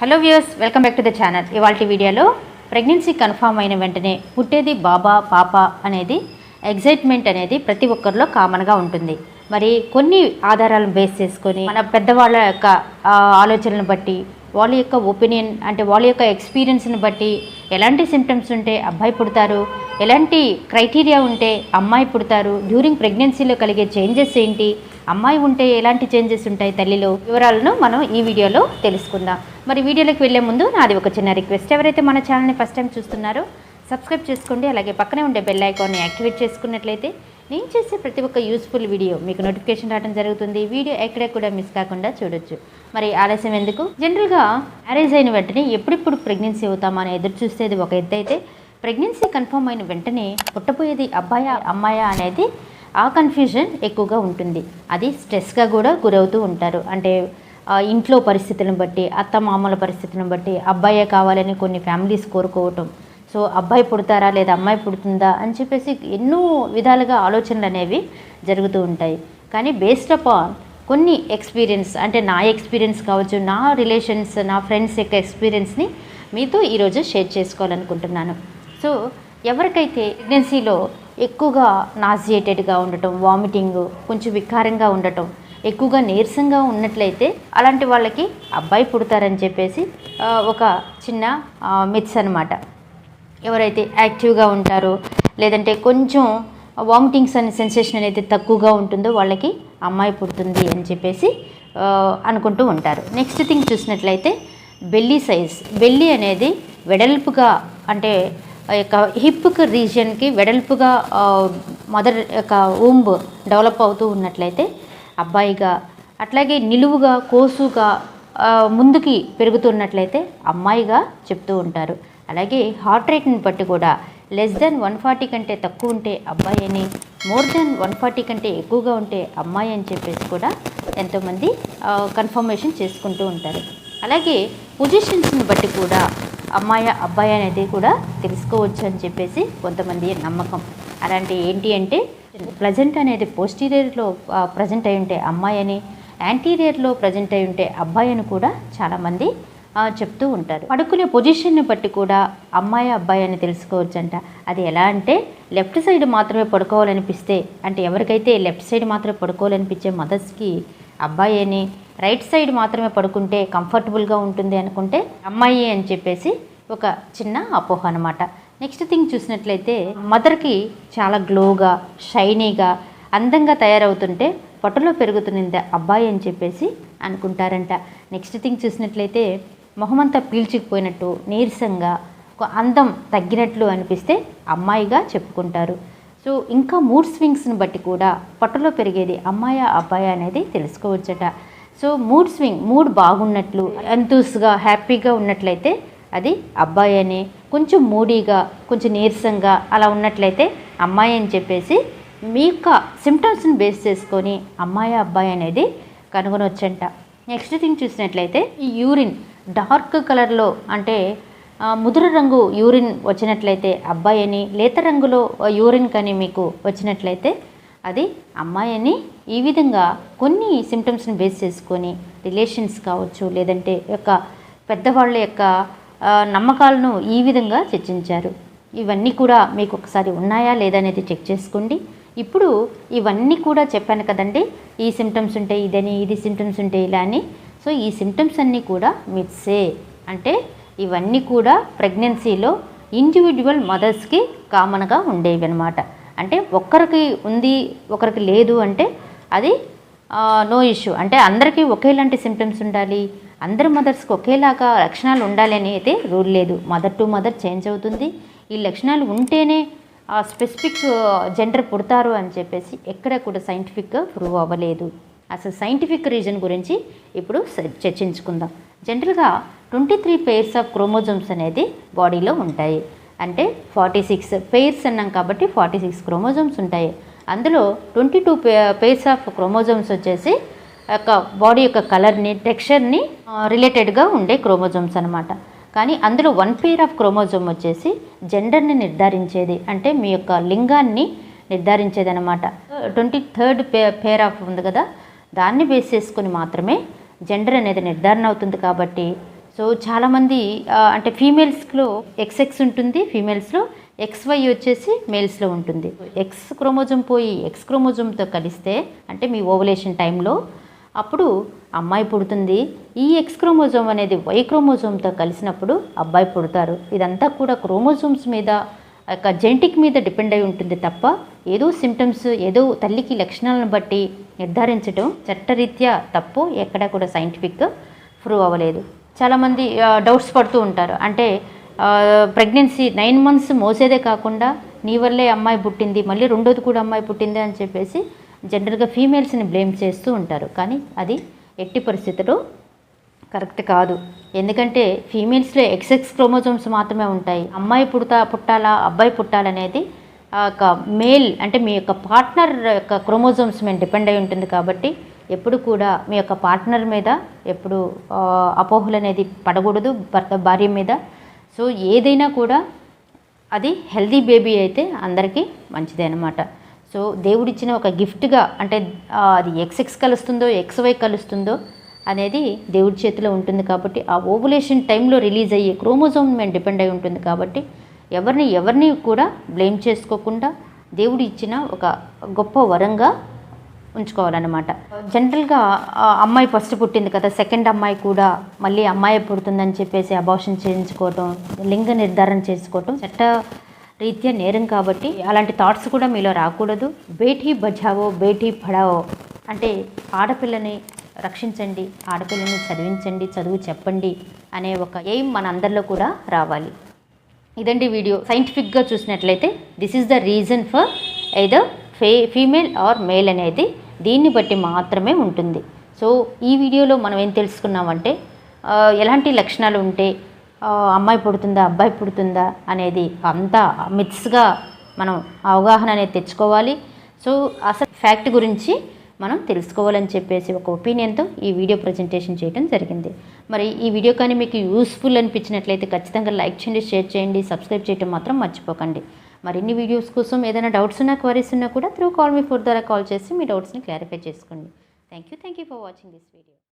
Hello views welcome back to the channel ఇవాళ వీడియోలో pregnancy confirm అయిన వెంటనే పుట్టేది బాబా పాప అనేది ఎగ్జైట్మెంట్ అనేది ప్రతి ఒక్కరిలో కామన్గా ఉంటుంది. మరి కొన్ని ఆధారాలను బేస్ చేసుకొని మన పెద్దవాళ్ళ యొక్క ఆలోచనలను బట్టి వాళ్ళ యొక్క ఒపీనియన్ అంటే వాళ్ళ యొక్క ఎక్స్పీరియన్స్ని బట్టి ఎలాంటి సిమ్టమ్స్ ఉంటే అబ్బాయి పుడతారు ఎలాంటి క్రైటీరియా ఉంటే అమ్మాయి పుడతారు డ్యూరింగ్ ప్రెగ్నెన్సీలో కలిగే చేంజెస్ ఏంటి అమ్మాయి ఉంటే ఎలాంటి చేంజెస్ ఉంటాయి తల్లిలో వివరాలను మనం ఈ వీడియోలో తెలుసుకుందాం. మరి వీడియోలోకి వెళ్ళే ముందు నాది ఒక చిన్న రిక్వెస్ట్. ఎవరైతే మన ఛానల్ని ఫస్ట్ టైం చూస్తున్నారో సబ్స్క్రైబ్ చేసుకోండి అలాగే పక్కనే ఉండే బెల్ ఐకాన్ని యాక్టివేట్ చేసుకున్నట్లయితే నేను చేసే ప్రతి ఒక్క యూస్ఫుల్ వీడియో మీకు నోటిఫికేషన్ రావడం జరుగుతుంది. వీడియో ఎక్కడ కూడా మిస్ కాకుండా చూడొచ్చు. మరి ఆలస్యం ఎందుకు? జనరల్గా మ్యారేజ్ అయిన వెంటనే ఎప్పుడెప్పుడు ప్రెగ్నెన్సీ అవుతామా అని ఎదురు చూసేది ఒక ఎత్తు అయితే ప్రెగ్నెన్సీ కన్ఫర్మ్ అయిన వెంటనే పుట్టబోయేది అబ్బాయా అమ్మాయా అనేది ఆ కన్ఫ్యూజన్ ఎక్కువగా ఉంటుంది. అది స్ట్రెస్గా కూడా గురవుతూ ఉంటారు. అంటే ఇంట్లో పరిస్థితులను బట్టి అత్త మామల పరిస్థితులను బట్టి అబ్బాయే కావాలని కొన్ని ఫ్యామిలీస్ కోరుకోవటం. సో అబ్బాయి పుడతారా లేదా అమ్మాయి పుడుతుందా అని చెప్పేసి ఎన్నో విధాలుగా ఆలోచనలు అనేవి జరుగుతూ ఉంటాయి. కానీ బేస్డ్ అపాన్ కొన్ని ఎక్స్పీరియన్స్ అంటే నా ఎక్స్పీరియన్స్ కావచ్చు నా రిలేషన్స్ నా ఫ్రెండ్స్ యొక్క ఎక్స్పీరియన్స్ని మీతో ఈరోజు షేర్ చేసుకోవాలనుకుంటున్నాను. సో ఎవరికైతే ప్రెగ్నెన్సీలో ఎక్కువగా నాజియేటెడ్గా ఉండటం వామిటింగ్ కొంచెం వికారంగా ఉండటం ఎక్కువగా నీరసంగా ఉన్నట్లయితే అలాంటి వాళ్ళకి అబ్బాయి పుడతారని చెప్పేసి ఒక చిన్న మిత్స్ అనమాట ఎవరైతే యాక్టివ్గా ఉంటారో లేదంటే కొంచెం వామిటింగ్స్ అనే సెన్సేషన్ అనేది తక్కువగా ఉంటుందో వాళ్ళకి అమ్మాయి పుడుతుంది అని చెప్పేసి అనుకుంటూ ఉంటారు. నెక్స్ట్ థింగ్ చూసినట్లయితే బెల్లి సైజ్. బెల్లి అనేది వెడల్పుగా అంటే యొక్క హిప్ రీజియన్కి వెడల్పుగా మదర్ యొక్క ఊంబ్ డెవలప్ అవుతూ ఉన్నట్లయితే అబ్బాయిగా అట్లాగే నిలువుగా కోసుగా ముందుకి పెరుగుతున్నట్లయితే అమ్మాయిగా చెప్తూ ఉంటారు. అలాగే హార్ట్ రేట్ని బట్టి కూడా లెస్ దెన్ వన్ ఫార్టీ కంటే తక్కువ ఉంటే అబ్బాయి అని మోర్ దెన్ వన్ ఫార్టీ కంటే ఎక్కువగా ఉంటే అమ్మాయి అని చెప్పేసి కూడా ఎంతోమంది కన్ఫర్మేషన్ చేసుకుంటూ ఉంటారు. అలాగే పొజిషన్స్ని బట్టి కూడా అమ్మాయి అబ్బాయి అనేది కూడా తెలుసుకోవచ్చు అని చెప్పేసి కొంతమంది నమ్మకం. అలాంటి ఏంటి అంటే ప్రజెంట్ అనేది పోస్టీరియర్లో ప్రజెంట్ అయి ఉంటే అమ్మాయి అని యాంటీరియర్లో ప్రజెంట్ అయి ఉంటే అబ్బాయి అని కూడా చాలామంది చెప్తూ ఉంటారు. పడుకునే పొజిషన్ని బట్టి కూడా అమ్మాయి అబ్బాయి అని తెలుసుకోవచ్చంట. అది ఎలా అంటే లెఫ్ట్ సైడ్ మాత్రమే పడుకోవాలనిపిస్తే అంటే ఎవరికైతే లెఫ్ట్ సైడ్ మాత్రమే పడుకోవాలనిపించే మదర్స్కి అబ్బాయి అని రైట్ సైడ్ మాత్రమే పడుకుంటే కంఫర్టబుల్గా ఉంటుంది అనుకుంటే అమ్మాయి అని చెప్పేసి ఒక చిన్న అపోహ అనమాట నెక్స్ట్ థింగ్ చూసినట్లయితే మదర్కి చాలా గ్లోగా షైనీగా అందంగా తయారవుతుంటే పొట్టలో పెరుగుతున్నది అబ్బాయి అని చెప్పేసి అనుకుంటారంట. నెక్స్ట్ థింగ్ చూసినట్లయితే మొహమంతా పీల్చుకుపోయినట్టు నీరసంగా ఒక అందం తగ్గినట్లు అనిపిస్తే అమ్మాయిగా చెప్పుకుంటారు. సో ఇంకా మూడ్ స్వింగ్స్ని బట్టి కూడా పొట్టలో పెరిగేది అమ్మాయి అబ్బాయి అనేది తెలుసుకోవచ్చట. సో మూడ్ స్వింగ్ మూడ్ బాగున్నట్లు ఎంతూస్గా హ్యాపీగా ఉన్నట్లయితే అది అబ్బాయి అని కొంచెం మూడీగా కొంచెం నీరసంగా అలా ఉన్నట్లయితే అమ్మాయి అని చెప్పేసి మీ యొక్క సిమ్టమ్స్ని బేస్ చేసుకొని అమ్మాయి అబ్బాయి అనేది కనుగొనవచ్చంట నెక్స్ట్ థింగ్ చూసినట్లయితే ఈ యూరిన్ డార్క్ కలర్లో అంటే ముదురు రంగు యూరిన్ వచ్చినట్లయితే అబ్బాయి అని లేత రంగులో యూరిన్ కానీ మీకు వచ్చినట్లయితే అది అమ్మాయి అని ఈ విధంగా కొన్ని సిమ్టమ్స్ని బేస్ చేసుకొని రిలేషన్స్ కావచ్చు లేదంటే యొక్క పెద్దవాళ్ళ యొక్క నమ్మకాలను ఈ విధంగా చర్చించారు. ఇవన్నీ కూడా మీకు ఒకసారి ఉన్నాయా లేదా అనేది చెక్ చేసుకోండి. ఇప్పుడు ఇవన్నీ కూడా చెప్పాను కదండి ఈ సిమ్టమ్స్ ఉంటాయి ఇదని ఇది సిమ్టమ్స్ ఉంటాయి ఇలా అని. సో ఈ సిమ్టమ్స్ అన్నీ కూడా మిట్సే అంటే ఇవన్నీ కూడా ప్రెగ్నెన్సీలో ఇండివిజువల్ మదర్స్కి కామన్గా ఉండేవి అనమాట అంటే ఒక్కరికి ఉంది ఒకరికి లేదు అంటే అది నో ఇష్యూ అంటే అందరికీ ఒకేలాంటి సిమ్టమ్స్ ఉండాలి అందరి మదర్స్కి ఒకేలాగా లక్షణాలు ఉండాలని అయితే రూల్ లేదు. మదర్ టు మదర్ చేంజ్ అవుతుంది. ఈ లక్షణాలు ఉంటేనే ఆ స్పెసిఫిక్ జెండర్ పుడతారు అని చెప్పేసి ఎక్కడ కూడా సైంటిఫిక్గా ప్రూవ్ అవ్వలేదు. అసలు సైంటిఫిక్ రీజన్ గురించి ఇప్పుడు చర్చించుకుందాం. జనరల్గా twenty three pairs of chromosomes అనేది బాడీలో ఉంటాయి. అంటే ఫార్టీ సిక్స్ పేర్స్ అన్నాం కాబట్టి ఫార్టీ సిక్స్ క్రోమోజోమ్స్ ఉంటాయి. అందులో twenty two pairs of chromosomes వచ్చేసి యొక్క బాడీ యొక్క కలర్ని టెక్స్చర్ని రిలేటెడ్గా ఉండే క్రోమోజోమ్స్ అనమాట కానీ అందులో వన్ పేర్ ఆఫ్ క్రోమోజోమ్ వచ్చేసి జెండర్ని నిర్ధారించేది. అంటే మీ యొక్క లింగాన్ని నిర్ధారించేది అనమాట ట్వంటీ థర్డ్ పే పేర్ ఆఫ్ ఉంది కదా దాన్ని బేస్ చేసుకుని మాత్రమే జెండర్ అనేది నిర్ధారణ అవుతుంది కాబట్టి. సో చాలామంది అంటే ఫీమేల్స్లో ఎక్స్ఎక్స్ ఉంటుంది ఫీమేల్స్లో ఎక్స్వై వచ్చేసి మేల్స్లో ఉంటుంది. ఎక్స్ క్రోమోజోమ్ పోయి ఎక్స్ క్రోమోజోమ్తో కలిస్తే అంటే మీ ఓవలేషన్ టైంలో అప్పుడు అమ్మాయి పుడుతుంది. ఈ ఎక్స్ క్రోమోజోమ్ అనేది వై క్రోమోజోమ్తో కలిసినప్పుడు అబ్బాయి పుడతారు. ఇదంతా కూడా క్రోమోజోమ్స్ మీద యొక్క జెనటిక్ మీద డిపెండ్ అయి ఉంటుంది తప్ప ఏదో సిమ్టమ్స్ ఏదో తల్లికి లక్షణాలను బట్టి నిర్ధారించడం చట్టరీత్యా తప్పు ఎక్కడా కూడా సైంటిఫిక్ ప్రూవ్ అవ్వలేదు. చాలామంది డౌట్స్ పడుతూ ఉంటారు. అంటే ప్రెగ్నెన్సీ నైన్ మంత్స్ మోసేదే కాకుండా నీ వల్లే అమ్మాయి పుట్టింది మళ్ళీ రెండోది కూడా అమ్మాయి పుట్టింది అని చెప్పేసి జనరల్గా ఫీమేల్స్ని బ్లేమ్ చేస్తూ ఉంటారు. కానీ అది ఎట్టి పరిస్థితుల్లో కరెక్ట్ కాదు. ఎందుకంటే ఫీమేల్స్లో ఎక్సెక్స్ క్రోమోజోమ్స్ మాత్రమే ఉంటాయి. అమ్మాయి పుడతా పుట్టాలా అబ్బాయి పుట్టాలనేది ఆ యొక్క మేల్ అంటే మీ యొక్క పార్ట్నర్ యొక్క క్రోమోజోమ్స్ మీద డిపెండ్ అయి ఉంటుంది కాబట్టి ఎప్పుడు కూడా మీ యొక్క పార్ట్నర్ మీద ఎప్పుడు అపోహలు అనేది పడకూడదు భర్త భార్య మీద. సో ఏదైనా కూడా అది హెల్దీ బేబీ అయితే అందరికీ మంచిదే అనమాట సో దేవుడిచ్చిన ఒక గిఫ్ట్గా అంటే అది ఎక్స్ఎక్స్ కలుస్తుందో ఎక్స్వై కలుస్తుందో అనేది దేవుడి చేతిలో ఉంటుంది కాబట్టి ఆ ఓవులేషన్ టైంలో రిలీజ్ అయ్యే క్రోమోజోమ్ మేము డిపెండ్ అయి ఉంటుంది కాబట్టి ఎవరిని ఎవరిని కూడా బ్లేమ్ చేసుకోకుండా దేవుడు ఇచ్చిన ఒక గొప్ప వరంగా ఉంచుకోవాలన్నమాట. జనరల్గా అమ్మాయి ఫస్ట్ పుట్టింది కదా సెకండ్ అమ్మాయి కూడా మళ్ళీ అమ్మాయి పుడుతుందని చెప్పేసి అబార్షన్ చేయించుకోవటం లింగ నిర్ధారణ చేసుకోవటం చట్ట రీత్యా నేరం కాబట్టి అలాంటి థాట్స్ కూడా మీలో రాకూడదు. బేటీ బచావో బేటీ పడావో. అంటే ఆడపిల్లని రక్షించండి ఆడపిల్లని చదివించండి చదువు చెప్పండి అనే ఒక ఎయిమ్ మన అందరిలో కూడా రావాలి. ఇదండి వీడియో. సైంటిఫిక్గా చూసినట్లయితే this is the reason for ఏదో ఫే ఫీమేల్ ఆర్ మేల్ అనేది దీన్ని బట్టి మాత్రమే ఉంటుంది. సో ఈ వీడియోలో మనం ఏం తెలుసుకున్నామంటే ఎలాంటి లక్షణాలు ఉంటే అమ్మాయి పుడుతుందా అబ్బాయి పుడుతుందా అనేది అంతా మిత్స్గా మనం అవగాహన అనేది తెచ్చుకోవాలి. సో అసలు ఫ్యాక్ట్ గురించి మనం తెలుసుకోవాలని చెప్పేసి ఒక ఒపీనియన్తో ఈ వీడియో ప్రజెంటేషన్ చేయడం జరిగింది. మరి ఈ వీడియో కానీ మీకు యూస్ఫుల్ అనిపించినట్లయితే ఖచ్చితంగా లైక్ చేయండి షేర్ చేయండి సబ్స్క్రైబ్ చేయడం మాత్రం మర్చిపోకండి. మరిన్ని వీడియోస్ కోసం ఏదైనా డౌట్స్ ఉన్నా క్వరీస్ ఉన్నా కూడా త్రూ కాల్ మీ ఫోర్ ద్వారా కాల్ చేసి మీ డౌట్స్ని క్లారిఫై చేసుకోండి. Thank you thank you for watching this video